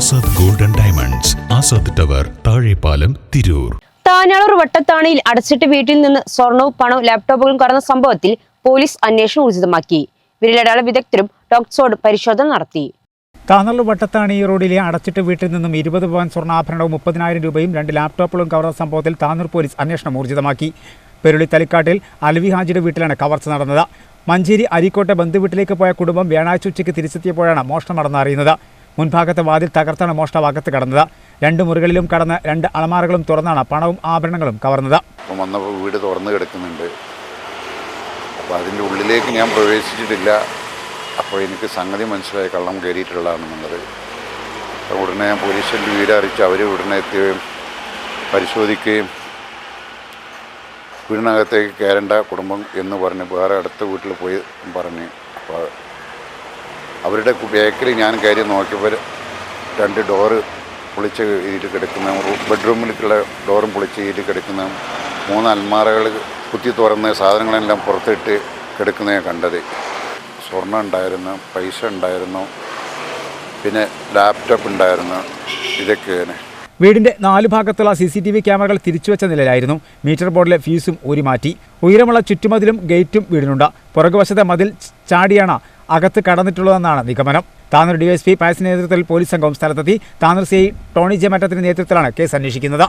Azad golden diamonds Azad tower Thazhepalam Tirur. Tanalur വട്ടത്താണിയിൽ അടച്ചിട്ട് വീട്ടിൽ നിന്ന് സ്വർണവും പണവും ലാപ്ടോപ്പുകളും കടന്ന സംഭവത്തിൽ പോലീസ് അന്വേഷണം ഊർജിതമാക്കി. വിരലടയാള വിദഗ്ധരും ഡോക്ടറോട് പരിശോധന നടത്തി. താനള്ളു വട്ടത്താണി റോഡിലെ അടച്ചിട്ട് വീട്ടിൽ നിന്നും ഇരുപത് പവൻ സ്വർണാഭരണവും മുപ്പതിനായിരം രൂപയും രണ്ട് ലാപ്ടോപ്പുകളും കവർന്ന സംഭവത്തിൽ താനൂർ പോലീസ് അന്വേഷണം ഊർജിതമാക്കി. പെരുളി തലിക്കാട്ടിൽ അൽവി ഹാജിയുടെ വീട്ടിലാണ് കവർച്ച നടന്നത്. മഞ്ചേരി അരിക്കോട്ടെ ബന്ധുവീട്ടിലേക്ക് പോയ കുടുംബം വ്യാഴാഴ്ച ഉച്ചയ്ക്ക് തിരിച്ചെത്തിയപ്പോഴാണ് മോഷണം നടന്നറിയുന്നത്. മുൻഭാഗത്തെ വാതിൽ തകർത്താണ് മോഷണം അകത്ത് കടന്നത്. രണ്ട് മുറികളിലും കടന്ന് രണ്ട് അലമാറകളും തുറന്നാണ് പണവും ആഭരണങ്ങളും കവർന്നത്. വന്നപ്പോൾ വീട് തുറന്ന് കിടക്കുന്നുണ്ട്. അപ്പോൾ അതിന്റെ ഉള്ളിലേക്ക് ഞാൻ പ്രവേശിച്ചിട്ടില്ല. അപ്പോൾ എനിക്ക് സംഗതി മനസ്സിലായി കള്ളം കയറിയിട്ടുള്ളതാണെന്നുള്ളത് ഉടനെ ഞാൻ പോലീസിന്റെ വീട് അറിയിച്ച് അവർ ഉടനെ എത്തുകയും പരിശോധിക്കുകയും വീടിനകത്തേക്ക് കയറേണ്ട കുടുംബം എന്ന് പറഞ്ഞ് വേറെ അടുത്ത വീട്ടിൽ പോയി പറഞ്ഞ് അപ്പോൾ അവരുടെ ബേക്കറി ഞാൻ കയറി നോക്കിയപ്പോൾ രണ്ട് ഡോറ് പൊളിച്ച് കീഴിട്ട് കിടക്കുന്ന ബെഡ്റൂമിലേക്കുള്ള ഡോറും പൊളിച്ച് കീഴിട്ട് കിടക്കുന്ന മൂന്ന് അൽമാറകൾ കുത്തി തുറന്ന് സാധനങ്ങളെല്ലാം പുറത്തിട്ട് കിടക്കുന്നതാണ് കണ്ടത്. സ്വർണം ഉണ്ടായിരുന്നു പൈസ ഉണ്ടായിരുന്നു പിന്നെ ലാപ്ടോപ്പ് ഉണ്ടായിരുന്നു. ഇതൊക്കെയാണ് വീടിന്റെ നാലു ഭാഗത്തുള്ള സി സി ടി വി ക്യാമറകൾ തിരിച്ചുവെച്ച നിലയിലായിരുന്നു. മീറ്റർ ബോർഡിലെ ഫ്യൂസും ഊരിമാറ്റി. ഉയരമുള്ള ചുറ്റുമതിലും ഗേറ്റും വീടിനുണ്ട്. പുറകുവശത്തെ മതിൽ ചാടിയാണ് അകത്ത് കടന്നിട്ടുള്ളതെന്നാണ് നിഗമനം. താനൂർ ഡിവൈഎസ്പി പായസിന്റെ നേതൃത്വത്തിൽ പോലീസ് സംഘം സ്ഥലത്തെത്തി. താനൂർ സി ടോണി ജെ മറ്റത്തിന്റെ നേതൃത്വത്തിലാണ് കേസ് അന്വേഷിക്കുന്നത്.